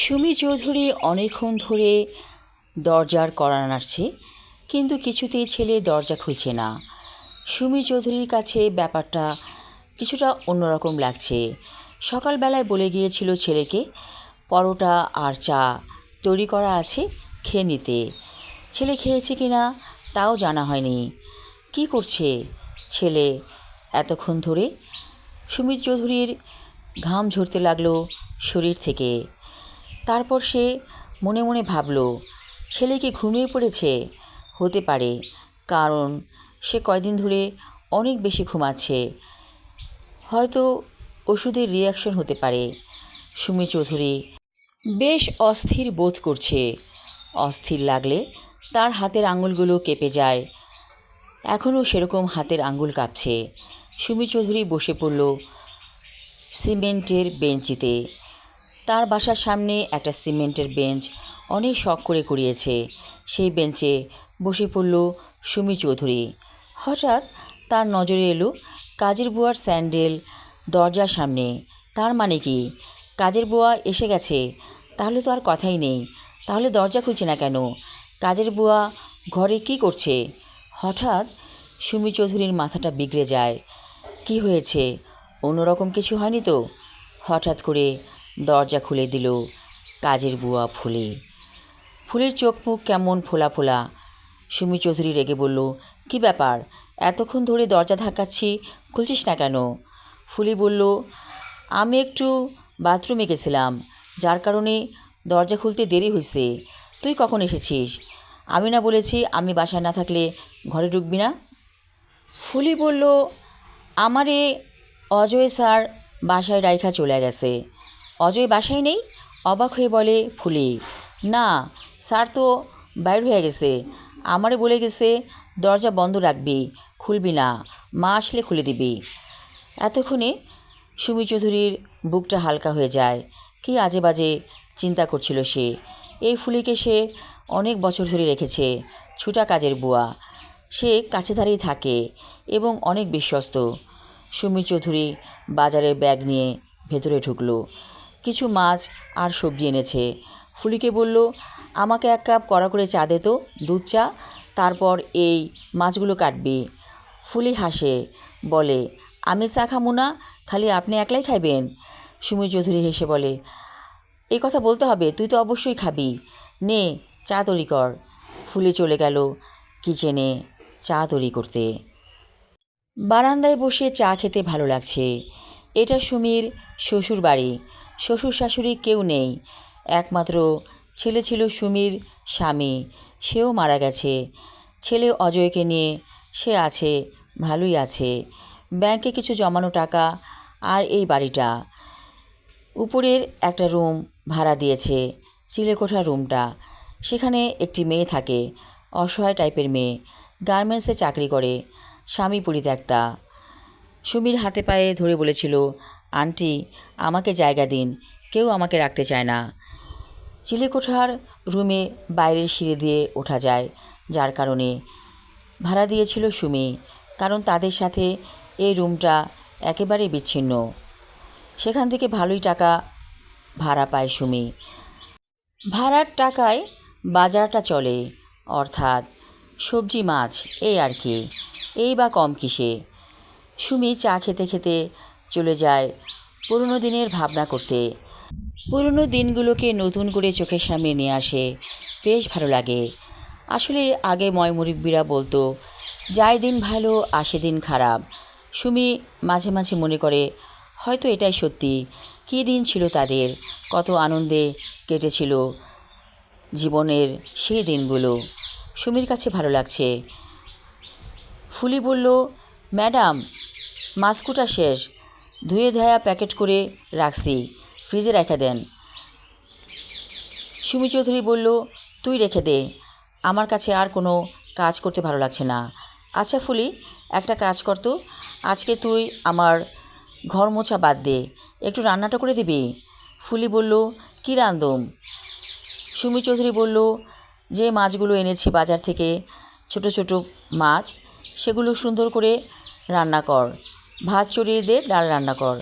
সুমি চৌধুরী অনেকক্ষণ ধরে দরজার কড়া নাড়ছে, কিন্তু কিছুতেই ছেলে দরজা খুলছে না। সুমি চৌধুরীর কাছে ব্যাপারটা কিছুটা অন্যরকম লাগছে। সকালবেলায় বলে গিয়েছিল ছেলেকে, পরোটা আর চা তৈরি করা আছে, খেয়ে নিতে। ছেলে খেয়েছে কি না, তাও জানা হয়নি। কি করছে ছেলে এতক্ষণ ধরে? সুমিত চৌধুরীর ঘাম ঝরতে লাগল শরীর থেকে। তারপর সে মনে মনে ভাবল ছেলে কি ঘুমিয়ে পড়েছে। হতে পারে, কারণ সে কয়দিন ধরে অনেক বেশি ঘুমাচ্ছে। হয়তো ওষুধের রিয়াকশন হতে পারে। সুমি চৌধুরী বেশ অস্থির বোধ করছে। অস্থির লাগলে তার হাতের আঙুলগুলো কেঁপে যায়। এখনও সেরকম হাতের আঙুল কাঁপছে। সুমি চৌধুরী বসে পড়ল সিমেন্টের বেঞ্চিতে। তার বাসার সামনে একটা সিমেন্টের বেঞ্চ অনেক শখ করে কুড়িয়েছে। সেই বেঞ্চে বসে পড়ল সুমি চৌধুরী। হঠাৎ তার নজরে এলো কাজের বুয়ার স্যান্ডেল দরজার সামনে। তার মানে কি? কাজের বুয়া এসে গেছে। তাহলে তো আর কথাই নেই। তাহলে দরজা খুলছে না কেন? কাজের বুয়া ঘরে কি করছে? হঠাৎ সুমি চৌধুরীর মাথাটা বিগড়ে যায়। কি হয়েছে? অন্যরকম কিছু হয়নি তো? হঠাৎ করে দরজা খুলে দিল, কাজের বুয়া ফুলে। ফুলের চোখ মুখ কেমন ফোলা ফোলা। সুমি চৌধুরী রেগে বলল, কি ব্যাপার? এতক্ষণ ধরে দরজা ধাক্কাচ্ছি, খুলছিস না কেন? ফুলি বলল, আমি একটু বাথরুমে গেছিলাম, যার কারণে দরজা খুলতে দেরি হয়েছে তুই কখন এসেছিস? আমি না বলেছি আমি বাসায় না থাকলে ঘরে ঢুকবি না? ফুলি বলল, আমারে অজয় স্যার বাসায় রাইখা চলে গেছে। অজয় বাসায় নেই, অবাক হয়ে বলে, ফুলি, না, স্যার তো বাইর হয়ে গেছে। আমারে বলে গেছে, দরজা বন্ধ রাখবি, খুলবি না, মা আসলে খুলে দিবি। এতক্ষণে সুমি চৌধুরীর বুকটা হালকা হয়ে যায়। কি আজে বাজে চিন্তা করছিল সে। এই ফুলিকে সে অনেক বছর ধরে রেখেছে, ছুটা কাজের বুয়া। সে কাছে ধারেই থাকে এবং অনেক বিশ্বস্ত। সুমি চৌধুরী বাজারের ব্যাগ নিয়ে ভেতরে ঢুকলো। কিছু মাছ আর সবজি এনেছে। ফুলিকে বলল, আমাকে এক কাপ কড়া করে চা দে তো, দুধ চা, তারপর এই মাছগুলো কাটবি। ফুলি হাসে, বলে, আমি চা খামু না, খালি আপনি একলাই খাইবেন? সুমি চৌধুরী হেসে বলে এই কথা বলতে হবে, তুই তো অবশ্যই খাবি। নে, চা তৈরি কর। ফুলে চলে গেল কিচেনে চা তৈরি করতে। বারান্দায় বসে চা খেতে ভালো লাগছে। এটা সুমির শ্বশুর বাড়ি শ্বশুর শাশুড়ি কেউ নেই। একমাত্র ছেলে ছিল সুমির স্বামী। সেও মারা গেছে। ছেলে অজয়কে নিয়ে সে আছে, ভালোই আছে। ব্যাংকে কিছু জমানো টাকা আর এই বাড়িটা। উপরের একটা রুম ভাড়া দিয়েছে, চিলেকোঠা রুমটা। সেখানে একটি মেয়ে থাকে, অসহায় টাইপের মেয়ে। গার্মেন্টসে চাকরি করে, স্বামী পরিত্যক্তা। সুমির হাতে পায়ে ধরে বলেছিল আন্টি, আমাকে জায়গা দিন। কেউ আমাকে রাখতে চায় না। চিলেকোঠার রুমে বাইরের সিঁড়ি দিয়ে ওঠা যায়, যার কারণে ভাড়া দিয়েছিল সুমি, কারণ তাদের সাথে এই রুমটা একেবারে বিচ্ছিন্ন। সেখান থেকে ভালোই টাকা ভাড়া পায় সুমি। ভাড়ার টাকায় বাজারটা চলে, অর্থাৎ সবজি, মাছ, এই আর কি। এই বা কম কিসে? সুমি চা খেতে খেতে চলে যায় পুরনো দিনের ভাবনা করতে। পুরনো দিনগুলোকে নতুন করে চোখের সামনে নিয়ে আসে। বেশ ভালো লাগে। আসলে আগে ময়মুরব্বীরা বলতো যায় দিন ভালো, আসে দিন খারাপ। সুমি মাঝে মাঝে মনে করে, হয়তো এটাই সত্যি। কী দিন ছিল তাদের? কত আনন্দে কেটেছিল জীবনের সেই দিনগুলো। সুমির কাছে ভালো লাগছে। ফুলি বলল, ম্যাডাম, মাস্কুটা শেষ। ধুয়ে ধোয়া প্যাকেট করে রাখছি। ফ্রিজে রেখে দেন। সুমি চৌধুরী বলল, তুই রেখে দে। আমার কাছে আর কোনো কাজ করতে ভালো লাগছে না। আচ্ছা ফুলি, একটা কাজ কর তো। আজকে তুই আমার ঘর মোছা বাদ দে। একটু রান্নাটা করে দিবি? ফুলি বলল, কী রান্ধুম সুমি চৌধুরী বলল, যে মাছগুলো এনেছি বাজার থেকে, ছোট ছোট মাছ, সেগুলো সুন্দর করে রান্না কর। ভাত চড়িয়ে দে, ডাল রান্না কর।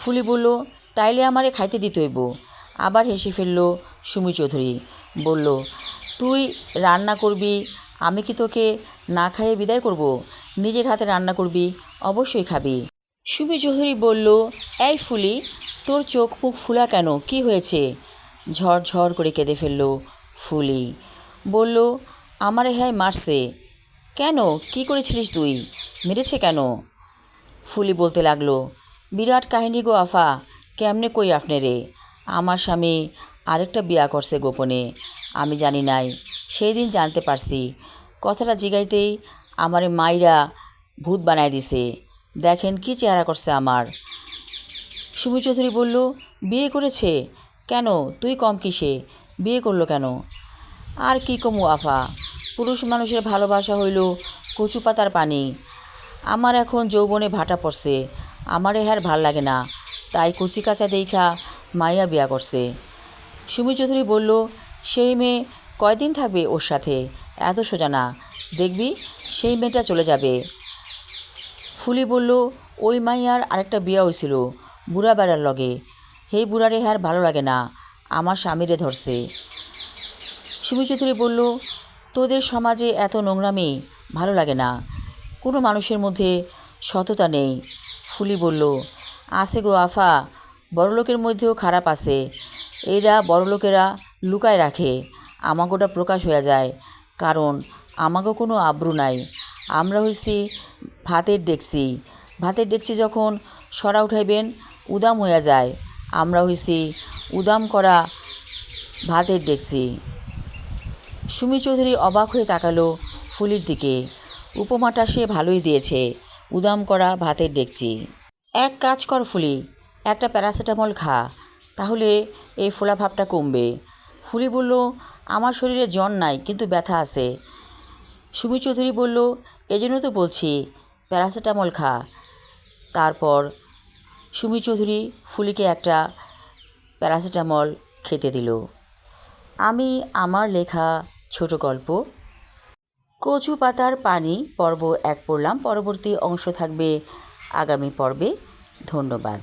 ফুলি বলল, তাইলে আমারে খাইতে দিতে হইব। আবার হেসে ফেলল সুমি চৌধুরী, বলল, তুই রান্না করবি, আমি কি তোকে না খাইয়ে বিদায় করব? নিজের হাতে রান্না করবি, অবশ্যই খাবি। সুমি চৌধুরী বলল, এই ফুলি, তোর চোখ মুখ ফুলা কেন? কি হয়েছে? ঝড় ঝড় করে কেঁদে ফেলল ফুলি, বলল, আমারে হ্যাঁ মারছে। কেন? কি করেছিলিস তুই? মেরেছে কেন? ফুলি বলতে লাগল, বিরাট কাহিনী গো আফা, কেমনে কই আপনি রে আমার স্বামী আরেকটা বিয়া করছে গোপনে, আমি জানি নাই, সেই দিন জানতে পারছি। কথাটা জিগাইতেই আমারে মাইরা ভূত বানায় দিছে। দেখেন কি চেহারা করছে আমার। সুমি চৌধুরী বলল, বিয়ে করেছে? কেন? তুই কম কিসে? বিয়ে করল কেন? আর কি কমু আফা? পুরুষ মানুষের ভালোবাসা হইল কচু পাতার পানি। আমার এখন যৌবনে ভাটা পড়ছে। আমারে হ্যার ভালো লাগে না। তাই কচি কাঁচা দেখা মাইয়া বিয়া করছে। সুমি চৌধুরী বলল, সেই মেয়ে কয়দিন থাকবে ওর সাথে? এত সোজা না। দেখবি, সেই মেয়েটা চলে যাবে। ফুলি বলল, ওই মাইয়ার আরেকটা বিয়া হয়েছিল বুড়া বেড়ার লগে। হে বুড়ারে হ্যার ভালো লাগে না। আমার স্বামীরে ধরছে। সুমি চৌধুরী বলল, তোদের সমাজে এত নোংরামি ভালো লাগে না। কোনো মানুষের মধ্যে সততা নেই। ফুলি বলল, আছে গো আফা, বড়লোকের মধ্যেও খারাপ আছে। এরা বড়লোকেরা লুকায় রাখে। আমাগোটা প্রকাশ হয়ে যায়। কারণ আমাগো কোনো আব্রু নাই। আমরা হইছি ভাতের ডেকছি ভাতের ডেকছি যখন সরা উঠাইবেন, উদাম হয়ে যায়। আমরা হইছি উদাম করা ভাতের ডেকছি সুমি চৌধুরী অবাক হয়ে তাকালো ফুলির দিকে। উপমাটা সে ভালোই দিয়েছে। উদাম করা ভাতের ডেকচি। এক কাজ কর ফুলি, একটা প্যারাসিটামল খা, তাহলে এই ফোলা ভাবটা কমবে। ফুলি বলল, আমার শরীরে জ্বর নাই, কিন্তু ব্যথা আছে। সুমি চৌধুরী বলল এজন্য তো বলছি, প্যারাসিটামল খা। তারপর সুমি চৌধুরী ফুলিকে একটা প্যারাসিটামল খেতে দিল। আমি, আমার লেখা ছোট গল্প কচু পাতার পানি পর্ব এক পড়লাম। পরবর্তী অংশ থাকবে আগামী পর্বে। ধন্যবাদ।